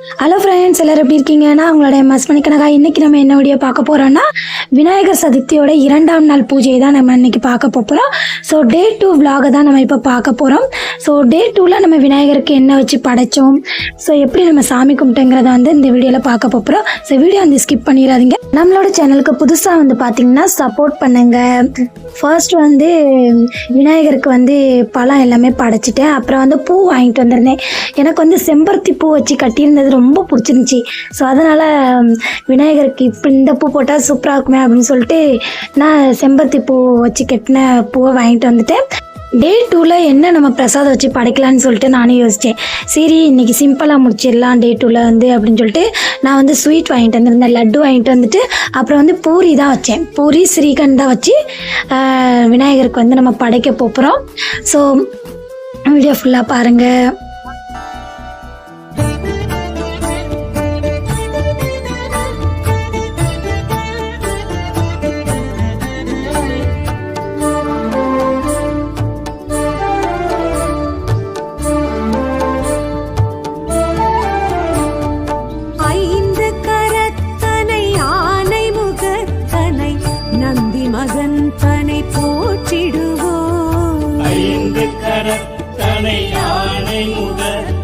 Hello friends எல்லோரும் எப்படி இருக்கீங்கன்னா அவங்களோட உங்களோட மணிக்கணக்கா இன்றைக்கி நம்ம என்ன வீடியோ பார்க்க போகிறோன்னா விநாயகர் சதுர்த்தியோட இரண்டாம் நாள் பூஜையை தான் நம்ம இன்றைக்கி பார்க்க போகிறோம் ஸோ டே டூ விலாகை தான் நம்ம இப்போ பார்க்க போகிறோம் ஸோ டே டூவில் நம்ம விநாயகருக்கு என்ன வச்சு படைச்சோம்? ஸோ எப்படி நம்ம சாமி கும்பிட்டோங்கிறத வந்து இந்த வீடியோவில் பார்க்க போகிறோம் ஸோ வீடியோ வந்து ஸ்கிப் பண்ணிடாதீங்க. நம்மளோட சேனலுக்கு புதுசாக வந்து பார்த்தீங்கன்னா சப்போர்ட் பண்ணுங்கள் ஃபர்ஸ்ட் வந்து விநாயகருக்கு வந்து பழம் எல்லாமே படைச்சிட்டேன். அப்புறம் வந்து பூ வாங்கிட்டு வந்திருந்தேன். எனக்கு வந்து செம்பருத்தி பூ வச்சு கட்டியிருந்தது ரொம்ப பிடிச்சிருந்துச்சி. ஸோ அதனால் விநாயகருக்கு இப்படி இந்த பூ போட்டால் சூப்பராக இருக்குமே அப்படின்னு சொல்லிட்டு நான் செம்பருத்தி பூ வச்சு கட்டின பூவை வாங்கிட்டு வந்துட்டேன் டே டூவில் என்ன நம்ம பிரசாதம் வச்சு படைக்கலான்னு சொல்லிட்டு நானே யோசித்தேன் சரி இன்றைக்கி சிம்பிளாக முடிச்சிடலாம் டே டூவில் வந்து அப்படின்னு சொல்லிட்டு நான் வந்து ஸ்வீட் வாங்கிட்டு வந்திருந்தேன் லட்டு வாங்கிட்டு வந்துட்டு அப்புறம் வந்து பூரி தான் வச்சேன். பூரி ஸ்ரீகண்ட் தான் வச்சு விநாயகருக்கு வந்து நம்ம படைக்க போகிறோம் ஸோ வீடியோ ஃபுல்லாக பாருங்கள் யானை முகத்தனை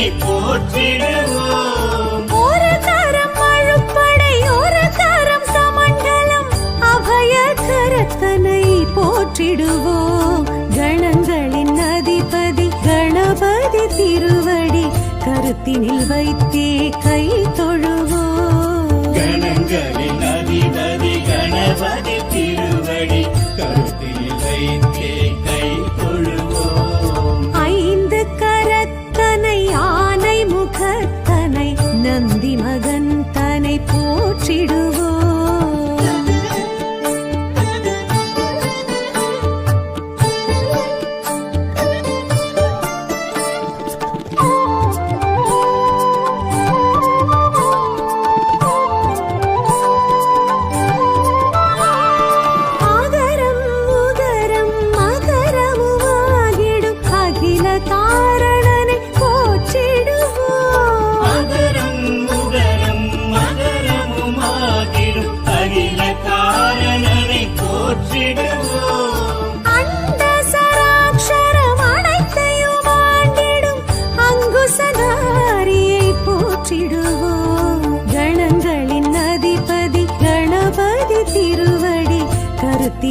கொம்பனை போற்றிடுவோம். ஒரு கரம் அழுப்படை ஒரு கரம் சமண்டலம் அபய கரத்தனை போற்றிடுவோம். கணங்களின் அதிபதி கணபதி திருவடி கருத்தினில் வைத்தே கை தொழுவோம். கணங்களின் அதிபதி கணபதி திருவடி கருத்தில் வைத்தே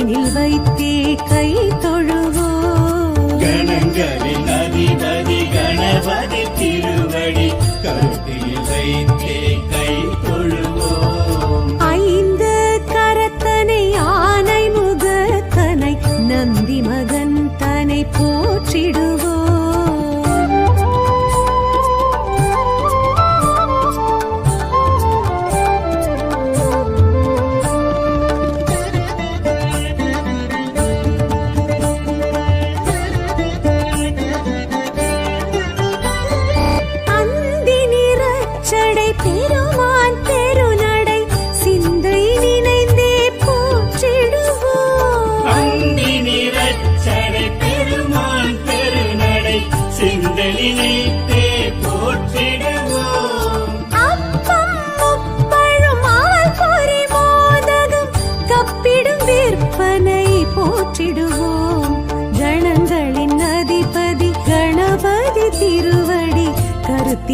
கண்ணில் வைத்தே கை தொழுவோ? கணங்களின்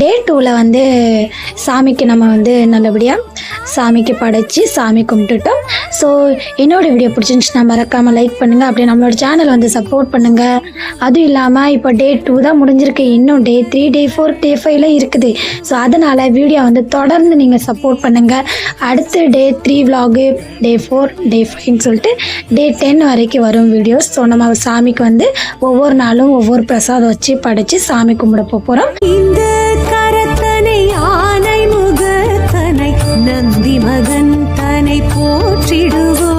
டே டூவில் வந்து சாமிக்கு நம்ம வந்து நல்லபடியாக சாமிக்கு படைச்சி சாமி கும்பிட்டுட்டோம். ஸோ என்னோட வீடியோ பிடிச்சிருந்துச்சுன்னா மறக்காமல் லைக் பண்ணுங்கள் அப்படியே நம்மளோட சேனல் வந்து சப்போர்ட் பண்ணுங்கள் அதுவும் இல்லாமல் இப்போ டே டூ தான் முடிஞ்சிருக்கு. இன்னும் டே த்ரீ டே ஃபோர் டே ஃபைவ்ல இருக்குது. ஸோ அதனால் வீடியோ வந்து தொடர்ந்து நீங்கள் சப்போர்ட் பண்ணுங்கள் அடுத்து டே த்ரீ விலாகு டே ஃபோர் டே ஃபைவ்னு சொல்லிட்டு டே டென் வரைக்கும் வரும் வீடியோஸ் ஸோ நம்ம சாமிக்கு வந்து ஒவ்வொரு நாளும் ஒவ்வொரு பிரசாதம் வச்சு படைச்சு சாமி கும்பிட போகிறோம் மகன் தனை போற்றிடுவோம்